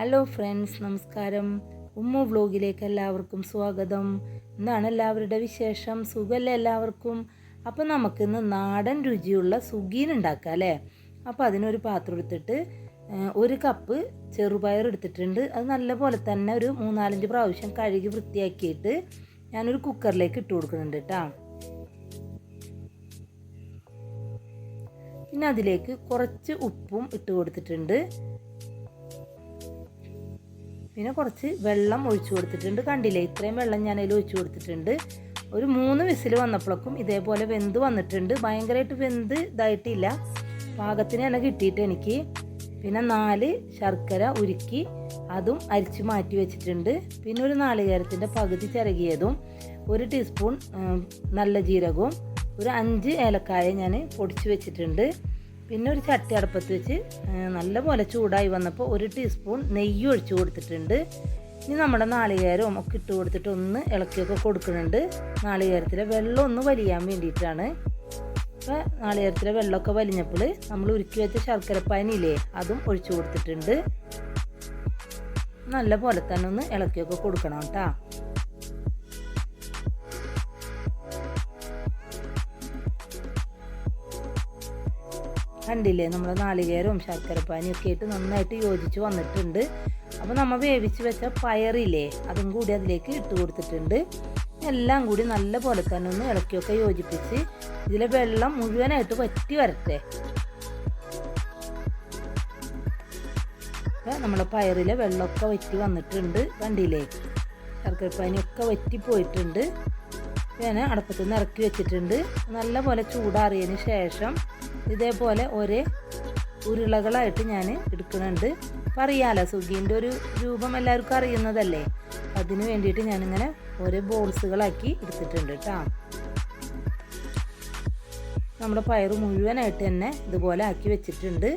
Hello friends നമസ്കാരം. ഉമ്മു വ്ലോഗിലേക്ക് എല്ലാവർക്കും സ്വാഗതം. എന്താണ് എല്ലാവരുടെ വിശേഷം? സുഖമല്ലേ എല്ലാവർക്കും? അപ്പോൾ നമുക്കിന്ന് നാടൻ രുചിയുള്ള സുഗീൻ ഉണ്ടാക്കാം അല്ലേ? അപ്പോൾ അതിനൊരു പാത്രം എടുത്തിട്ട് ഒരു കപ്പ് ചെറുപയർ എടുത്തിട്ടുണ്ട്. അത് നല്ലപോലെ തന്നെ ഒരു മൂന്നാലഞ്ച് പ്രാവശ്യം കഴുകി വൃത്തിയാക്കിയിട്ട് ഞാനൊരു കുക്കറിലേക്ക് ഇട്ട് കൊടുക്കുന്നുണ്ട് കേട്ടോ. പിന്നെ അതിലേക്ക് കുറച്ച് ഉപ്പും ഇട്ട് കൊടുത്തിട്ടുണ്ട്. പിന്നെ കുറച്ച് വെള്ളം ഒഴിച്ചു കൊടുത്തിട്ടുണ്ട്. കണ്ടില്ലേ? ഇത്രയും വെള്ളം ഞാൻ അതിൽ ഒഴിച്ചു കൊടുത്തിട്ടുണ്ട്. ഒരു മൂന്ന് വിസിൽ വന്നപ്പോഴേക്കും ഇതേപോലെ വെന്ത് വന്നിട്ടുണ്ട്. ഭയങ്കരമായിട്ട് വെന്ത് ഇതായിട്ടില്ല. പാകത്തിന് തന്നെ കിട്ടിയിട്ട് എനിക്ക്. പിന്നെ നാല് ശർക്കര ഉരുക്കി അതും അരിച്ച് മാറ്റി വെച്ചിട്ടുണ്ട്. പിന്നെ ഒരു നാളികേരത്തിന്റെ പകുതി ചിരകിയതും ഒരു ടീസ്പൂൺ നല്ല ജീരകവും ഒരു അഞ്ച് ഏലക്കായ ഞാൻ പൊടിച്ച് വെച്ചിട്ടുണ്ട്. പിന്നെ ഒരു ചട്ടി അടുപ്പത്ത് വെച്ച് നല്ലപോലെ ചൂടായി വന്നപ്പോൾ ഒരു ടീസ്പൂൺ നെയ്യ് ഒഴിച്ചു കൊടുത്തിട്ടുണ്ട്. ഇനി നമ്മുടെ നാളികേരവും ഒക്കെ ഇട്ട് കൊടുത്തിട്ട് ഒന്ന് ഇളക്കിയൊക്കെ കൊടുക്കുന്നുണ്ട്. നാളികേരത്തിലെ വെള്ളം ഒന്ന് വലിയാൻ വേണ്ടിയിട്ടാണ്. അപ്പോൾ നാളികേരത്തിലെ വെള്ളമൊക്കെ വലിഞ്ഞപ്പോൾ നമ്മൾ ഉരുക്കി വെച്ച ശർക്കരപ്പാനിയില്ലേ അതും ഒഴിച്ചു കൊടുത്തിട്ടുണ്ട്. നല്ല പോലെ തന്നെ ഒന്ന് ഇളക്കിയൊക്കെ കൊടുക്കണം കേട്ടോ. കണ്ടില്ലേ? നമ്മൾ നാളികേരവും ശർക്കരപ്പാനിയും ഒക്കെ ആയിട്ട് നന്നായിട്ട് യോജിച്ച് വന്നിട്ടുണ്ട്. അപ്പോൾ നമ്മൾ വേവിച്ച് വെച്ച പയറില്ലേ അതും കൂടി അതിലേക്ക് ഇട്ട് കൊടുത്തിട്ടുണ്ട്. എല്ലാം കൂടി നല്ല പോലെ തന്നെ ഒന്ന് ഇളക്കിയൊക്കെ യോജിപ്പിച്ച് ഇതിലെ വെള്ളം മുഴുവനായിട്ട് വറ്റി വരട്ടെ. അപ്പം നമ്മളെ പയറിലെ വെള്ളമൊക്കെ വറ്റി വന്നിട്ടുണ്ട് കണ്ടില്ലേ? ശർക്കരപ്പാനിയൊക്കെ വറ്റി പോയിട്ടുണ്ട്. ഞാൻ അടപ്പത്തു നിന്ന് ഇറക്കി വെച്ചിട്ടുണ്ട്. നല്ല പോലെ ചൂടാറിയതിന് ശേഷം ഇതേപോലെ ഒരേ ഉരുളകളായിട്ട് ഞാൻ എടുക്കുന്നുണ്ട്. അപ്പോൾ അറിയാലോ സുഗീന്റെ ഒരു രൂപം എല്ലാവർക്കും അറിയുന്നതല്ലേ? അതിന് വേണ്ടിയിട്ട് ഞാനിങ്ങനെ ഓരോ ബോൾസുകളാക്കി എടുത്തിട്ടുണ്ട് കേട്ടോ. നമ്മുടെ പയറ് മുഴുവനായിട്ട് തന്നെ ഇതുപോലെ ആക്കി വെച്ചിട്ടുണ്ട്.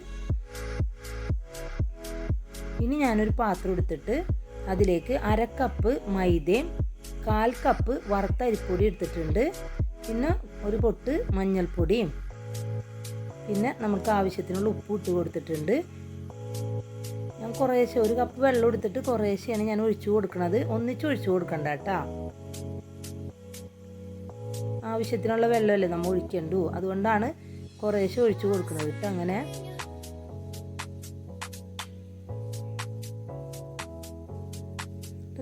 ഇനി ഞാനൊരു പാത്രം എടുത്തിട്ട് അതിലേക്ക് അര കപ്പ് മൈദയും കാൽ കപ്പ് വറുത്ത അരിപ്പൊടി എടുത്തിട്ടുണ്ട്. പിന്നെ ഒരു പൊട്ട് മഞ്ഞൾപ്പൊടിയും പിന്നെ നമുക്ക് ആവശ്യത്തിനുള്ള ഉപ്പ് ഇട്ട് കൊടുത്തിട്ടുണ്ട്. ഞാൻ കുറേശ്ശെ ഒരു കപ്പ് വെള്ളം എടുത്തിട്ട് കുറേശ്ശെയാണ് ഞാൻ ഒഴിച്ചു കൊടുക്കുന്നത് ഒന്നിച്ച് ഒഴിച്ചു കൊടുക്കണ്ട കേട്ടോ. ആവശ്യത്തിനുള്ള വെള്ളമല്ലേ നമ്മൾ ഒഴിക്കണ്ടു. അതുകൊണ്ടാണ് കുറേശ്ശെ ഒഴിച്ചു കൊടുക്കുന്നത് കേട്ടോ അങ്ങനെ.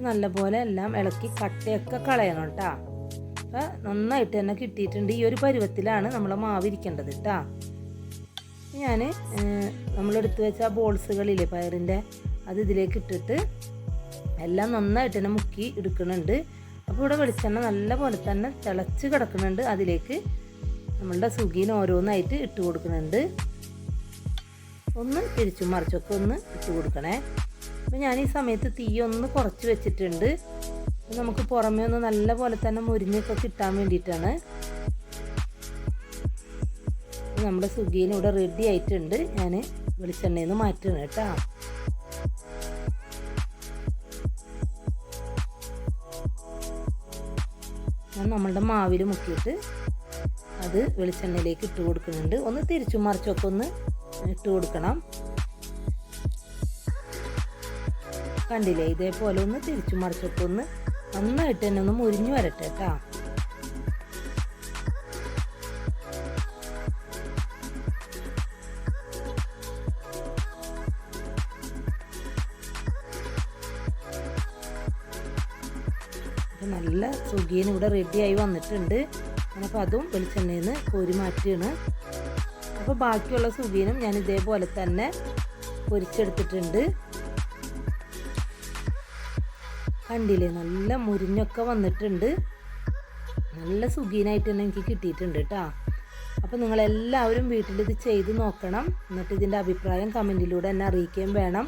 നല്ലപോലെ എല്ലാം ഇളക്കി കട്ടയൊക്കെ കളയണം കേട്ടോ. നന്നായിട്ട് തന്നെ കിട്ടിയിട്ടുണ്ട്. ഈ ഒരു പരുവത്തിലാണ് നമ്മളെ മാവ് ഇരിക്കേണ്ടത് കേട്ടോ. ഞാൻ നമ്മളെടുത്ത് വെച്ച ബോൾസുകളില്ലേ പയറിന്റെ അത് ഇതിലേക്ക് ഇട്ടിട്ട് എല്ലാം നന്നായിട്ട് തന്നെ മുക്കി എടുക്കുന്നുണ്ട്. അപ്പോൾ ഇവിടെ വെളിച്ചെണ്ണ നല്ല പോലെ തന്നെ തിളച്ച് കിടക്കുന്നുണ്ട്. അതിലേക്ക് നമ്മളുടെ സുഗീന് ഓരോന്നായിട്ട് ഇട്ട് കൊടുക്കുന്നുണ്ട്. ഒന്ന് തിരിച്ചും മറിച്ചൊക്കെ ഒന്ന് ഇട്ട് കൊടുക്കണേ. അപ്പോൾ ഞാൻ ഈ സമയത്ത് തീ ഒന്ന് കുറച്ച് വെച്ചിട്ടുണ്ട്. നമുക്ക് പുറമേ ഒന്ന് നല്ല പോലെ തന്നെ മുരിഞ്ഞൊക്കെ കിട്ടാൻ വേണ്ടിയിട്ടാണ്. അപ്പോൾ നമ്മുടെ സുഗീന് ഇവിടെ റെഡി ആയിട്ടുണ്ട്. ഞാൻ വെളിച്ചെണ്ണയിൽ നിന്ന് മാറ്റണം കേട്ടോ. ഞാൻ നമ്മളുടെ മാവിൽ മുക്കിയിട്ട് അത് വെളിച്ചെണ്ണയിലേക്ക് ഇട്ട് കൊടുക്കുന്നുണ്ട്. ഒന്ന് തിരിച്ചു മറിച്ചൊക്കെ ഒന്ന് ഇട്ട് കൊടുക്കണം. കണ്ടില്ലേ? ഇതേപോലെ ഒന്ന് തിരിച്ചു മറിച്ചൊക്കെ ഒന്ന് നന്നായിട്ട് തന്നെ ഒന്ന് മുരിഞ്ഞു വരട്ടെ കേട്ടോ. അപ്പോൾ നല്ല സുഖീന് ഇവിടെ റെഡിയായി വന്നിട്ടുണ്ട്. അപ്പോൾ അതും വെളിച്ചെണ്ണയിൽ നിന്ന് കോരി മാറ്റിയാണ്. അപ്പോൾ ബാക്കിയുള്ള സുഖീനും ഞാൻ ഇതേപോലെ തന്നെ പൊരിച്ചെടുത്തിട്ടുണ്ട്. കണ്ടില്ലേ നല്ല മുരിഞ്ഞൊക്കെ വന്നിട്ടുണ്ട്. നല്ല സുഖീനായിട്ട് തന്നെ എനിക്ക് കിട്ടിയിട്ടുണ്ട് കേട്ടോ അപ്പോൾ നിങ്ങളെല്ലാവരും വീട്ടിൽ ഇത് ചെയ്ത് നോക്കണം. എന്നിട്ട് ഇതിന്റെ അഭിപ്രായം കമന്റിലൂടെ എന്നെ അറിയിക്കുകയും വേണം.